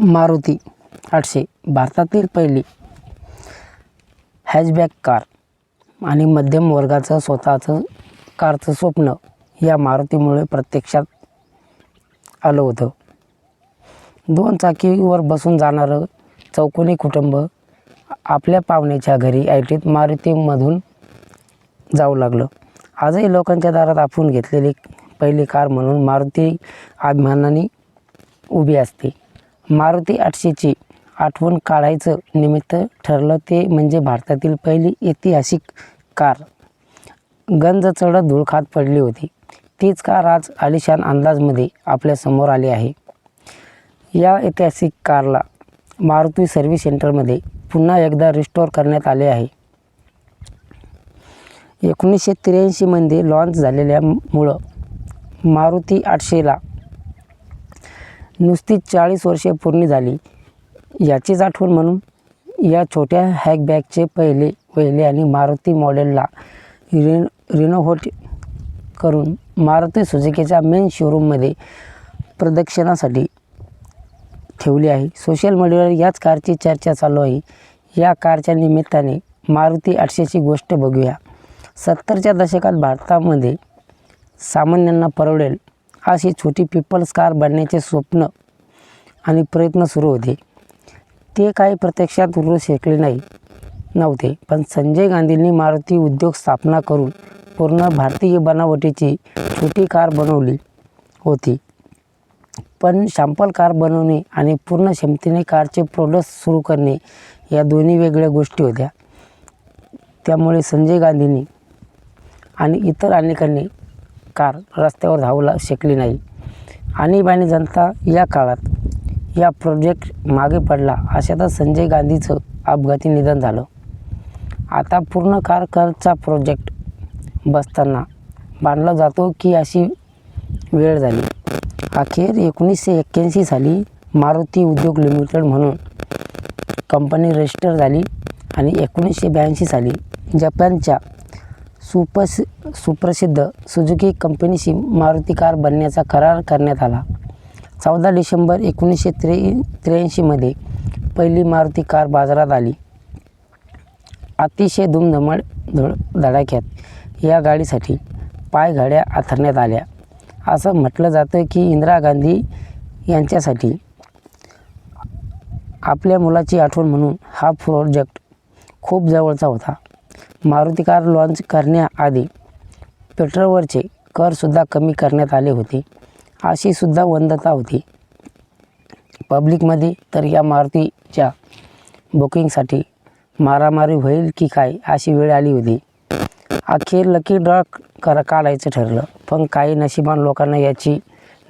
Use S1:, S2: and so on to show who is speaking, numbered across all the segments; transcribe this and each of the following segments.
S1: मारुती आठशे भारतातील पहिली हॅचबॅक कार आणि मध्यम वर्गाचं स्वतःचं कारचं स्वप्न या मारुतीमुळे प्रत्यक्षात आलं होतं. दोन चाकीवर बसून जाणारं चौकोनी कुटुंब आपल्या पाहुण्याच्या घरी आय टीत मारुतीमधून जाऊ लागलं. आजही लोकांच्या दारात आपण घेतलेली पहिली कार म्हणून मारुती अभिमानाने उभी असते. मारुती आठशेची आठवण काढायचं निमित्त ठरलं ते म्हणजे भारतातील पहिली ऐतिहासिक कार. गंज चढत धुळखात पडली होती. तीच कार आज आलिशान अंदाजमध्ये आपल्यासमोर आली आहे. या ऐतिहासिक कारला मारुती सर्व्हिस सेंटरमध्ये पुन्हा एकदा रिस्टोअर करण्यात आले आहे. एकोणीसशे त्र्याऐंशीमध्ये लॉन्च झालेल्यामुळं मारुती आठशेला नुसतीच चाळीस वर्षे पूर्ण झाली. याचीच आठवण म्हणून या छोट्या हॅकबॅगचे पहिले पहिले आणि मारुती मॉडेलला रिन रिनोव्होट करून मारुती सुझुकीच्या मेन शोरूममध्ये प्रदक्षिणासाठी ठेवली आहे. सोशल मीडियावर याच कारची चर्चा चालू आहे. या कारच्या निमित्ताने मारुती आठशेची गोष्ट बघूया. सत्तरच्या दशकात भारतामध्ये सामान्यांना परवडेल अशी छोटी पीपल्स कार बनण्याचे स्वप्न आणि प्रयत्न सुरू होते. ते काही प्रत्यक्षात उरू शकले नाही नव्हते. पण संजय गांधींनी मारुती उद्योग स्थापना करून पूर्ण भारतीय बनावटीची छोटी कार बनवली होती. पण शॅम्पल कार बनवणे आणि पूर्ण क्षमतेने कारचे प्रोडक्ट सुरू करणे या दोन्ही वेगळ्या गोष्टी होत्या. त्यामुळे संजय गांधींनी आणि इतर अनेकांनी कार रस्त्यावर धावू शकली नाही. आणीबाणी जनता या काळात या प्रोजेक्ट मागे पडला अशातच संजय गांधीचं अपघाती निधन झालं. आता पूर्ण कार करचा प्रोजेक्ट बसताना बांधला जातो की अशी वेळ झाली. अखेर एकोणीसशे एक्क्याऐंशी साली मारुती उद्योग लिमिटेड म्हणून कंपनी रजिस्टर झाली आणि एकोणीसशे ब्याऐंशी साली जपानच्या सुपस सुप्रसिद्ध सुजुकी कंपनीशी मारुती कार बनण्याचा करार करण्यात आला. चौदा डिसेंबर एकोणीसशे त्रे त्र्याऐंशीमध्ये पहिली मारुती कार बाजारात आली. अतिशय धुमधमाड धड धडाक्यात या गाडीसाठी पायघड्या आथरण्यात आल्या. असं म्हटलं जातं की इंदिरा गांधी यांच्यासाठी आपल्या मुलाची आठवण म्हणून हा प्रोजेक्ट खूप जवळचा होता. मारुती कार लॉन्च करण्याआधी पेट्रोलवरचे करसुद्धा कमी करण्यात आले होते. अशीसुद्धा वंदता होती. पब्लिकमध्ये तर या मारुतीच्या बुकिंगसाठी मारामारी होईल की काय अशी वेळ आली होती. अखेर लकी ड्रॉ करा काढायचं ठरलं. पण काही नशिबान लोकांना याची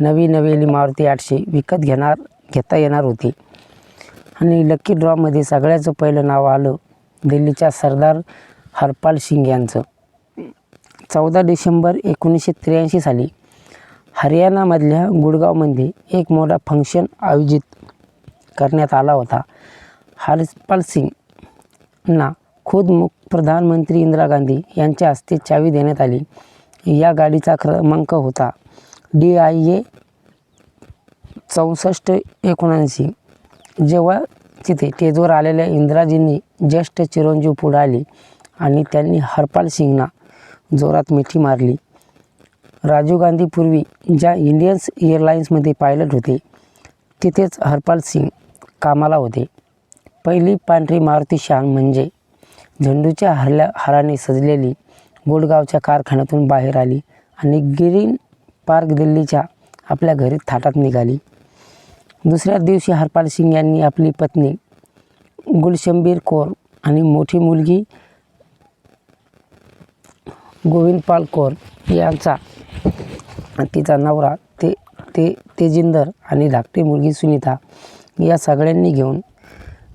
S1: नवी नवेली मारुती आठशे विकत घेणार घेता येणार होती. आणि लकी ड्रॉमध्ये सगळ्याचं पहिलं नाव आलं. दिल्लीच्या सरदार हरपाल सिंग यांचं. चौदा डिसेंबर एकोणीसशे त्र्याऐंशी साली हरियाणामधल्या गुडगावमध्ये एक मोठा फंक्शन आयोजित करण्यात आला होता. हरपाल सिंगना खुद मुख प्रधानमंत्री इंदिरा गांधी यांच्या हस्ते चावी देण्यात आली. या गाडीचा क्रमांक होता. डी आय ए चौसष्ट एकोणऐंशी. जेव्हा तिथे टेजवर आलेल्या इंदिराजींनी ज्येष्ठ चिरंजीव पुढे आले. आणि त्यांनी हरपाल सिंगना जोरात मिठी मारली. राजीव गांधीपूर्वी ज्या इंडियन्स एअरलाइन्समध्ये पायलट होते तिथेच हरपाल सिंग कामाला होते. पहिली पांढरी मारुती शान म्हणजे झेंडूच्या हरल्या हाराने सजलेली गुडगावच्या कारखान्यातून बाहेर आली आणि ग्रीन पार्क दिल्लीच्या आपल्या घरी थाटात निघाली. दुसऱ्या दिवशी हरपाल सिंग यांनी आपली पत्नी गुलशंबीर कौर आणि मोठी मुलगी गोविंद पालकोर यांचा तिचा नवरा ते ते तेजिंदर आणि धाकटी मुलगी सुनीता या सगळ्यांनी घेऊन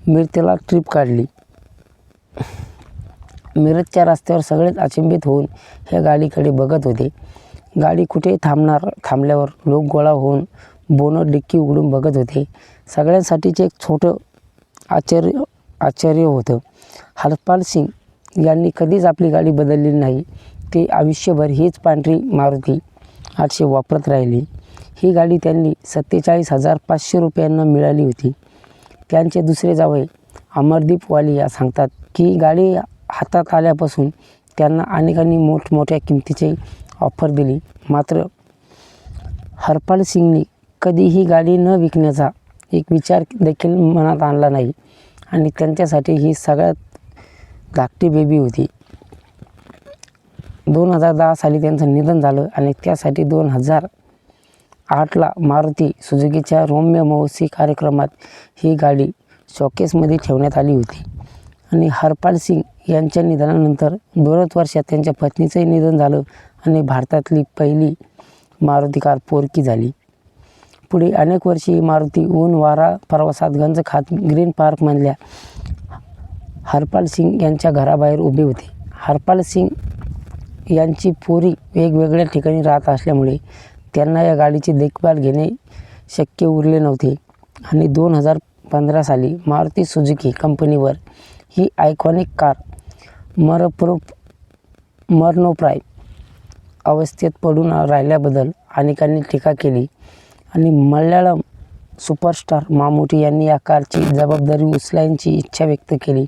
S1: मिरतेला ट्रिप काढली. मिरजच्या रस्त्यावर सगळेच अचंबित होऊन ह्या गाडीकडे बघत होते. गाडी कुठे थांबणार थांबल्यावर लोक गोळा होऊन बोनट डिक्की उघडून बघत होते. सगळ्यांसाठीचे एक छोटं आश्चर्य आश्चर्य होतं. हरपाल सिंग यांनी कधीच आपली गाडी बदलली नाही. ते आयुष्यभर हीच पांढरी मारुती आठशे वापरत राहिली. ही गाडी त्यांनी सत्तेचाळीस हजार पाचशे रुपयांना मिळाली होती. त्यांचे दुसरे जावई अमरदीप वालिया सांगतात की गाडी हातात आल्यापासून त्यांना अनेकांनी मोठमोठ्या किमतीची ऑफर दिली. मात्र हरपाल सिंगनी कधीही गाडी न विकण्याचा एक विचार देखील मनात आणला नाही आणि त्यांच्यासाठी ही सगळ्यात धाकटी बेबी होती. दोन हजार दहा साली त्यांचं निधन झालं आणि त्यासाठी दोन हजार आठला मारुती सुजुकीच्या रोम्य महोत्सवी कार्यक्रमात ही गाडी शोकेसमध्ये ठेवण्यात आली होती. आणि हरपाल सिंग यांच्या निधनानंतर दोनच वर्षात त्यांच्या पत्नीचंही निधन झालं आणि भारतातली पहिली मारुती कार पोरकी झाली. पुढे अनेक वर्षी ही मारुती ऊन वारा प्रवासात गंज खात ग्रीन पार्कमधल्या हरपाल सिंग यांच्या घराबाहेर उभे होते. हरपाल सिंग यांची पोरी वेगवेगळ्या ठिकाणी राहत असल्यामुळे त्यांना या गाडीची देखभाल घेणे शक्य उरले नव्हते. आणि दोन हजार पंधरा साली मारुती सुजुकी कंपनीवर ही आयकॉनिक कार मरप्रो मरणोप्राय अवस्थेत पडून राहिल्याबद्दल अनेकांनी टीका केली आणि मल्याळम सुपरस्टार मामुटी यांनी या कारची जबाबदारी उचलायची इच्छा व्यक्त केली.